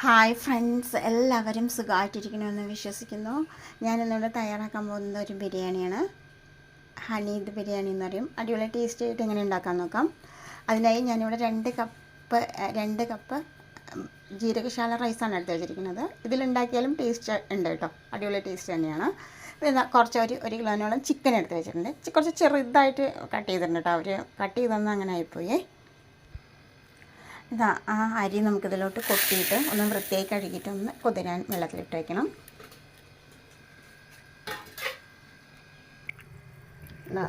Hi friends എല്ലാവരും സുഖമായിട്ടിരിക്കണമെന്ന് വിശ്വസിക്കുന്നു. ഞാനിന്നിവിടെ തയ്യാറാക്കാൻ പോകുന്നത് ഒരു ബിരിയാണിയാണ്. ഹണീദ് ബിരിയാണി എന്ന് പറയും. അടിപൊളി ടേസ്റ്റി ആയിട്ട് എങ്ങനെ ഉണ്ടാക്കാൻ നോക്കാം. അതിനായി ഞാനിവിടെ രണ്ട് കപ്പ് രണ്ട് കപ്പ് ജീരകശാല റൈസാണ് എടുത്ത് വെച്ചിരിക്കുന്നത് ഇതിലുണ്ടാക്കിയാലും ടേസ്റ്റ് ഉണ്ട് കേട്ടോ. അടിപൊളി ടേസ്റ്റ് തന്നെയാണ്. പിന്നെ കുറച്ച് ഒരു ഒരു കിലോനോളം ചിക്കൻ എടുത്ത് വെച്ചിട്ടുണ്ട് കുറച്ച് ചെറുതായിട്ട് കട്ട് ചെയ്തിട്ടുണ്ട് കേട്ടോ. അവർ കട്ട് ചെയ്തൊന്നും അങ്ങനെ ആയിപ്പോയേ. ഇതാ ആ അരി നമുക്കിതിലോട്ട് കൊട്ടിയിട്ട് ഒന്ന് വൃത്തിയായി കഴുകിയിട്ട് ഒന്ന് കുതിരാൻ വെള്ളത്തിലിട്ട് വയ്ക്കണം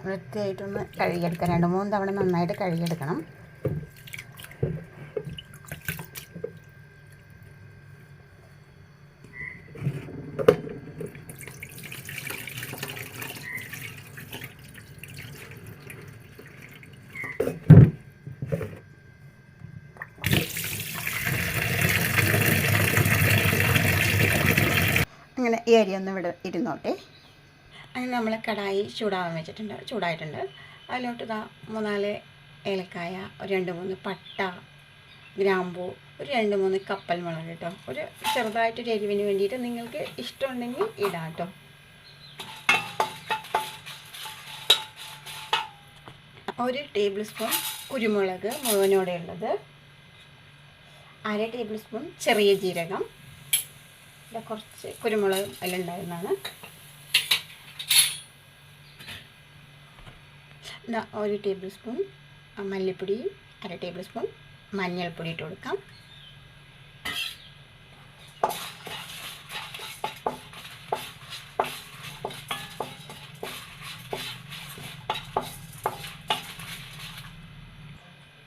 വൃത്തിയായിട്ടൊന്ന് കഴുകിയെടുക്കാം. രണ്ട് മൂന്ന് തവണ നന്നായിട്ട് കഴുകിയെടുക്കണം. അങ്ങനെ ഈ അരി ഒന്ന് ഇവിടെ ഇരുന്നോട്ടെ. അങ്ങനെ നമ്മൾ കടായി ചൂടാവാൻ വെച്ചിട്ടുണ്ട്. ചൂടായിട്ടുണ്ട്. അതിലോട്ട് ഇതാ മൂന്നാൽ ഏലക്കായ ഒരു രണ്ട് മൂന്ന് പട്ട ഗ്രാമ്പൂ ഒരു രണ്ട് മൂന്ന് കപ്പൽ മുളക് കേട്ടോ ഒരു ചെറുതായിട്ടൊരു എരിവിന് വേണ്ടിയിട്ട് നിങ്ങൾക്ക് ഇഷ്ടമുണ്ടെങ്കിൽ ഇടാം കേട്ടോ ഒരു ടേബിൾ സ്പൂൺ കുരുമുളക് മുഴുവനോടെ ഉള്ളത് അര ടേബിൾ സ്പൂൺ ചെറിയ ജീരകം. ഇവിടെ കുറച്ച് കുരുമുളക് അതിലുണ്ടായിരുന്നതാണ്. ഇതാ ഒരു ടേബിൾ സ്പൂൺ മല്ലിപ്പൊടി അര ടേബിൾ സ്പൂൺ മഞ്ഞൾപ്പൊടി ഇട്ട് കൊടുക്കാം.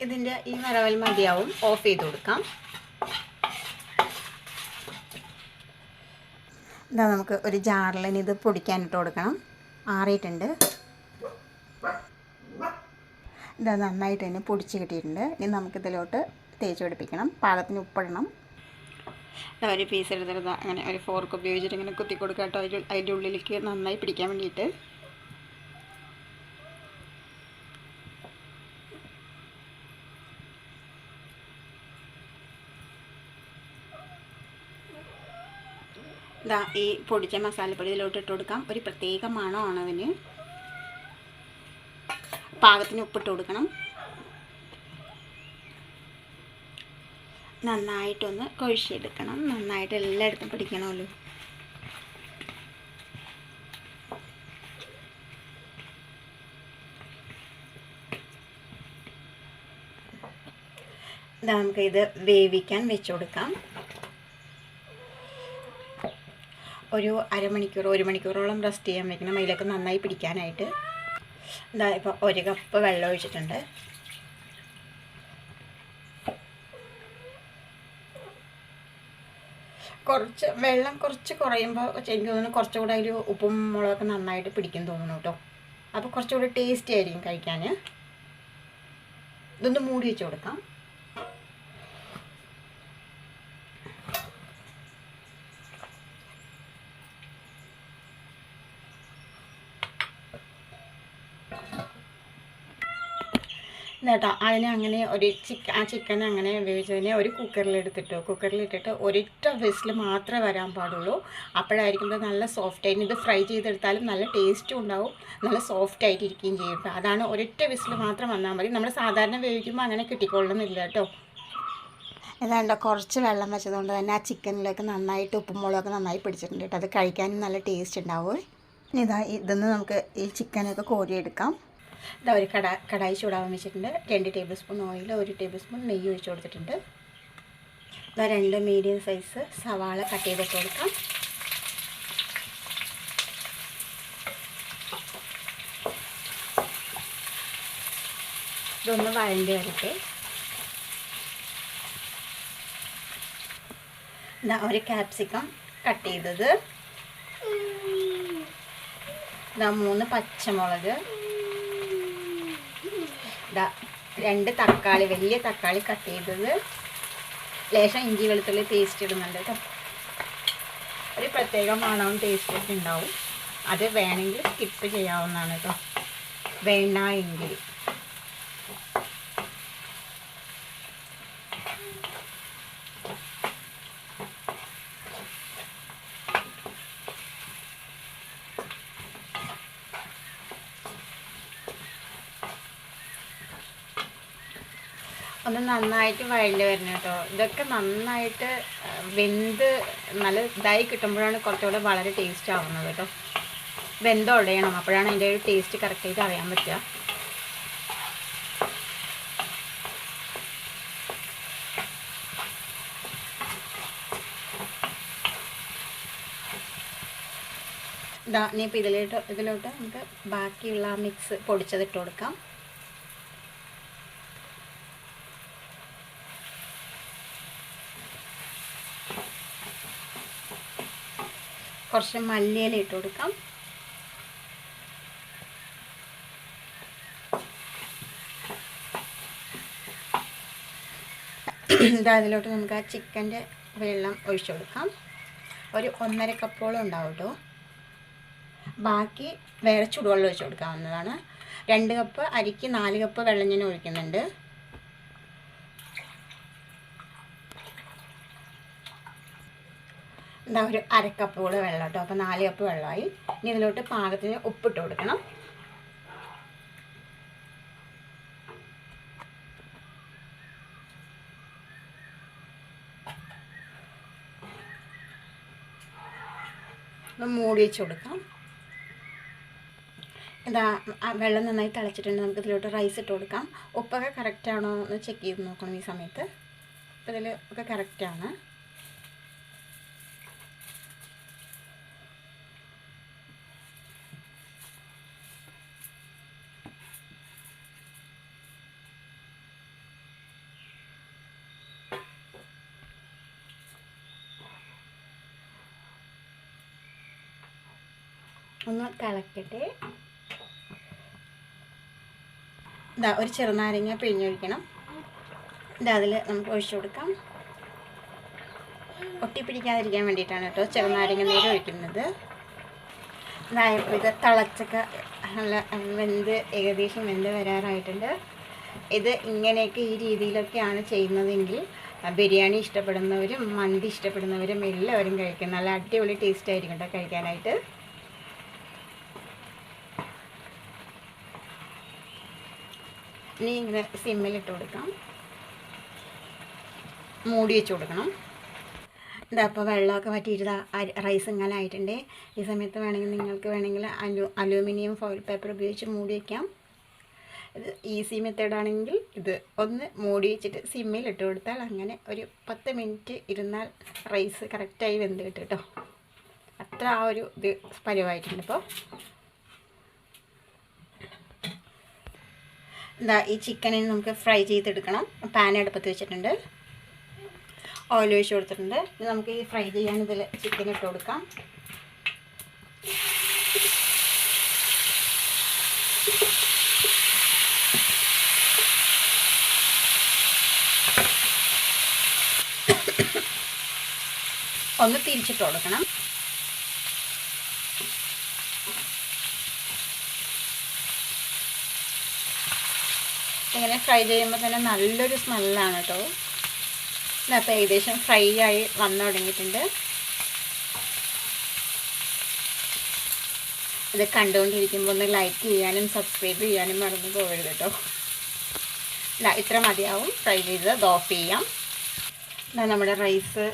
ഇതിന്റെ ഈ വറവൽ മതിയാവും. ഓഫ് ചെയ്ത് കൊടുക്കാം. ഇതാ നമുക്ക് ഒരു ജാറിൽ ഇനി ഇത് പൊടിക്കാനിട്ട് കൊടുക്കണം. ആറിയിട്ടുണ്ട്. ഇതാ നന്നായിട്ട് തന്നെ പൊടിച്ച് കിട്ടിയിട്ടുണ്ട്. ഇനി നമുക്കിതിലോട്ട് തേച്ച് പിടിപ്പിക്കണം. പാകത്തിന് ഉപ്പിടണം. ഒരു പീസ് എടുത്തിരുന്ന അങ്ങനെ ഒരു ഫോർക്ക് ഉപയോഗിച്ചിട്ട് ഇങ്ങനെ കുത്തി കൊടുക്കാട്ടോ. കേട്ടോ അതിന്റെ ഉള്ളിലേക്ക് നന്നായി പിടിക്കാൻ വേണ്ടിയിട്ട്. ഇതാ ഈ പൊടിച്ച മസാലപ്പൊടി ഇതിലോട്ട് ഇട്ട് കൊടുക്കാം. ഒരു പ്രത്യേക മണമാണ് അതിന്. പാകത്തിന് ഉപ്പിട്ട് കൊടുക്കണം. നന്നായിട്ടൊന്ന് കൊഴിച്ചെടുക്കണം. നന്നായിട്ട് എല്ലായിടത്തും പിടിക്കണമല്ലോ. നമുക്ക് ഇത് വേവിക്കാൻ വെച്ചു കൊടുക്കാം. ഒരു അരമണിക്കൂർ ഒരു മണിക്കൂറോളം റെസ്റ്റ് ചെയ്യാൻ വയ്ക്കണം അതിലൊക്കെ നന്നായി പിടിക്കാനായിട്ട്. എന്താ ഇപ്പോൾ ഒരു കപ്പ് വെള്ളം ഒഴിച്ചിട്ടുണ്ട്. കുറച്ച് വെള്ളം കുറച്ച് കുറയുമ്പോൾ എനിക്ക് തോന്നുന്നു കുറച്ചുകൂടെ ഒരു ഉപ്പും മുളകൊക്കെ നന്നായിട്ട് പിടിക്കും തോന്നുന്നു കേട്ടോ. അപ്പോൾ കുറച്ചുകൂടി ടേസ്റ്റി ആയിരിക്കും കഴിക്കാൻ ഇതൊന്ന് മൂടി വെച്ച് കൊടുക്കാം. കേട്ടോ അതിനെ അങ്ങനെ ഒരു ചിക്കൻ ആ ചിക്കൻ അങ്ങനെ വേവിച്ചതിനെ ഒരു കുക്കറിലെടുത്തിട്ടു. കുക്കറിലിട്ടിട്ട് ഒരൊറ്റ വിസിൽ മാത്രമേ വരാൻ പാടുള്ളൂ. അപ്പോഴായിരിക്കും ഇത് നല്ല സോഫ്റ്റ് ആയിട്ട് ഇത് ഫ്രൈ ചെയ്തെടുത്താലും നല്ല ടേസ്റ്റും ഉണ്ടാവും. നല്ല സോഫ്റ്റ് ആയിട്ട് ഇരിക്കുകയും ചെയ്യും അതാണ് ഒരൊറ്റ വിസിൽ മാത്രം വന്നാൽ മതി. നമ്മൾ സാധാരണ വേവിക്കുമ്പോൾ അങ്ങനെ കിട്ടിക്കൊള്ളുന്നില്ല കേട്ടോ. ഏതാണ്ട് കുറച്ച് വെള്ളം വെച്ചതുകൊണ്ട് തന്നെ ആ ചിക്കനിലൊക്കെ നന്നായിട്ട് ഉപ്പും മുളകൊക്കെ നന്നായി പിടിച്ചിട്ടുണ്ട് കേട്ടോ. അത് കഴിക്കാനും നല്ല ടേസ്റ്റ് ഉണ്ടാവും. ഇതാ ഇതൊന്ന് നമുക്ക് ഈ ചിക്കനൊക്കെ കോരിയെടുക്കാം. ഇതാ ഒരു കട കടായി ചൂടാവാൻ വെച്ചിട്ടുണ്ട്. രണ്ട് ടേബിൾ സ്പൂൺ ഓയിൽ ഒരു ടേബിൾ സ്പൂൺ നെയ്യ് ഒഴിച്ച് കൊടുത്തിട്ടുണ്ട്. ഇതാ രണ്ട് മീഡിയം സൈസ് സവാള കട്ട് ചെയ്തിട്ട് കൊടുക്കാം. ഇതൊന്ന് വഴണ്ടി വരട്ടെ. ഇതാ ഒരു ക്യാപ്സിക്കം കട്ട് ചെയ്തത്. ഇതാ മൂന്ന് പച്ചമുളക്. രണ്ട് തക്കാളി വലിയ തക്കാളി കട്ട് ചെയ്തത്. ലേശം ഇഞ്ചി വെളുത്തുള്ളി പേസ്റ്റ് ഇടുന്നുണ്ട് കേട്ടോ ഒരു പ്രത്യേക മണവും ടേസ്റ്റ് ഒക്കെ ഉണ്ടാവും. അത് വേണമെങ്കിൽ സ്കിപ്പ് ചെയ്യാവുന്നതാണ് കേട്ടോ വേണ്ട എങ്കിൽ. ഒന്ന് നന്നായിട്ട് വഴണ്ട് വരണം കേട്ടോ. ഇതൊക്കെ നന്നായിട്ട് വെന്ത് നല്ല ഇതായി കിട്ടുമ്പോഴാണ് കുറച്ചുകൂടെ വളരെ ടേസ്റ്റ് ആവുന്നത് കേട്ടോ. വെന്ത് ഉടയണം. അപ്പോഴാണ് അതിന്റെ ഒരു ടേസ്റ്റ് കറക്റ്റായിട്ട് അറിയാൻ പറ്റുക. ഇതാ ഇനിയിപ്പോൾ ഇതിലോട്ട് ഇതിലോട്ട് നമുക്ക് ബാക്കിയുള്ള മിക്സ് പൊടിച്ചതിട്ട് കൊടുക്കാം. കുറച്ച് മല്ലിയില ഇട്ട് കൊടുക്കാം. ഇതാ അതിലോട്ട് നമുക്ക് ആ ചിക്കന്റെ വെള്ളം ഒഴിച്ചു കൊടുക്കാം. ഒരു ഒന്നര കപ്പോളം ഉണ്ടാവും കേട്ടോ ബാക്കി വേറെ ചുടുവെള്ളം ഒഴിച്ചു കൊടുക്കാവുന്നതാണ്. രണ്ട് കപ്പ് അരിക്ക് നാല് കപ്പ് വെള്ളം ഞാൻ ഒഴിക്കുന്നുണ്ട്. എന്താ ഒരു അരക്കപ്പ് കൂടെ വെള്ളം കേട്ടോ അപ്പോൾ നാല് കപ്പ് വെള്ളമായി ഇനി ഇതിലോട്ട് പാകത്തിന് ഉപ്പിട്ട് കൊടുക്കണം. മൂടി വെച്ച് കൊടുക്കാം. എന്താ വെള്ളം നന്നായി തിളച്ചിട്ടുണ്ട്. നമുക്ക് ഇതിലോട്ട് റൈസ് ഇട്ട് കൊടുക്കാം. ഉപ്പൊക്കെ കറക്റ്റാണോ എന്ന് ചെക്ക് ചെയ്ത് നോക്കണം ഈ സമയത്ത്. അപ്പോൾ ഇതിൽ ഒക്കെ കറക്റ്റാണ് ഒന്ന് തിളക്കട്ടെ. ഇതാ ഒരു ചെറുനാരങ്ങ പിഴിഞ്ഞൊഴിക്കണം. ഇതാ അതിൽ നമുക്ക് ഒഴിച്ചു കൊടുക്കാം. ഒട്ടിപ്പിടിക്കാതിരിക്കാൻ വേണ്ടിയിട്ടാണ് കേട്ടോ ചെറുനാരങ്ങ നീര് ഒഴിക്കുന്നത്. ഇതായപ്പോൾ ഇത് തിളച്ചൊക്കെ നല്ല വെന്ത് ഏകദേശം വെന്ത് വരാറായിട്ടുണ്ട്. ഇത് ഇങ്ങനെയൊക്കെ ഈ രീതിയിലൊക്കെയാണ് ചെയ്യുന്നതെങ്കിൽ ബിരിയാണി ഇഷ്ടപ്പെടുന്നവരും മന്തി ഇഷ്ടപ്പെടുന്നവരും എല്ലാവരും കഴിക്കും. നല്ല അടിപൊളി ടേസ്റ്റ് ആയിരിക്കും കേട്ടോ കഴിക്കാനായിട്ട്. ഇനി ഇങ്ങനെ സിമ്മിലിട്ട് കൊടുക്കാം. മൂടി വെച്ച് കൊടുക്കണം. ഇതാ അപ്പോൾ വെള്ളമൊക്കെ പറ്റിയിട്ട് റൈസ് ഇങ്ങനെ ആയിട്ടുണ്ട്. ഈ സമയത്ത് വേണമെങ്കിൽ നിങ്ങൾക്ക് വേണമെങ്കിൽ അലു അലൂമിനിയം ഫോയിൽ പേപ്പർ ഉപയോഗിച്ച് മൂടി വയ്ക്കാം ഇത് ഈസി മെത്തേഡാണെങ്കിൽ ഇത് ഒന്ന് മൂടി വെച്ചിട്ട് സിമ്മിൽ ഇട്ട് കൊടുത്താൽ അങ്ങനെ ഒരു പത്ത് മിനിറ്റ് ഇരുന്നാൽ റൈസ് കറക്റ്റായി വെന്ത് കിട്ടും കേട്ടോ. അത്ര ആ ഒരു ഇത് പരുവായിട്ടുണ്ട് ഇപ്പോൾ എന്താ ഈ ചിക്കനിന് നമുക്ക് ഫ്രൈ ചെയ്തെടുക്കണം. പാൻ അടുപ്പത്ത് വെച്ചിട്ടുണ്ട്. ഓയിൽ ഒഴിച്ച് കൊടുത്തിട്ടുണ്ട്. ഇത് നമുക്ക് ഈ ഫ്രൈ ചെയ്യാൻ ഇതിൽ ചിക്കൻ ഇട്ട് കൊടുക്കാം. ഒന്ന് തിരിച്ചിട്ട് കൊടുക്കണം. ഇങ്ങനെ ഫ്രൈ ചെയ്യുമ്പോൾ തന്നെ നല്ലൊരു സ്മെല്ലാണ് കേട്ടോ അപ്പോൾ ഏകദേശം ഫ്രൈ ആയി വന്നു തുടങ്ങിയിട്ടുണ്ട്. ഇത് കണ്ടുകൊണ്ടിരിക്കുമ്പോൾ ഒന്ന് ലൈക്ക് ചെയ്യാനും സബ്സ്ക്രൈബ് ചെയ്യാനും മറന്നു പോകരുത് കേട്ടോ ഇത്ര മതിയാവും. ഫ്രൈ ചെയ്ത് ഓഫ് ചെയ്യാം. നമ്മുടെ റൈസ്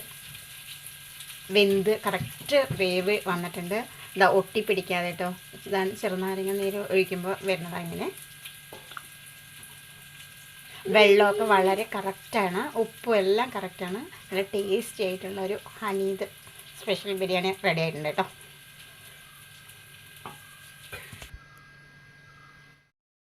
വെന്ത് കറക്റ്റ് വേവ് വന്നിട്ടുണ്ട്. ഇതാ ഒട്ടിപ്പിടിക്കാതെ കേട്ടോ ഇതാണ് ചെറുനാരങ്ങ നീര് ഒഴിക്കുമ്പോൾ വരുന്നത് അങ്ങനെ വെള്ളമൊക്കെ വളരെ കറക്റ്റാണ് ഉപ്പും എല്ലാം കറക്റ്റാണ് നല്ല ടേസ്റ്റി ആയിട്ടുള്ള ഒരു ഹനീത് സ്പെഷ്യൽ ബിരിയാണി റെഡി ആയിട്ടുണ്ട് കേട്ടോ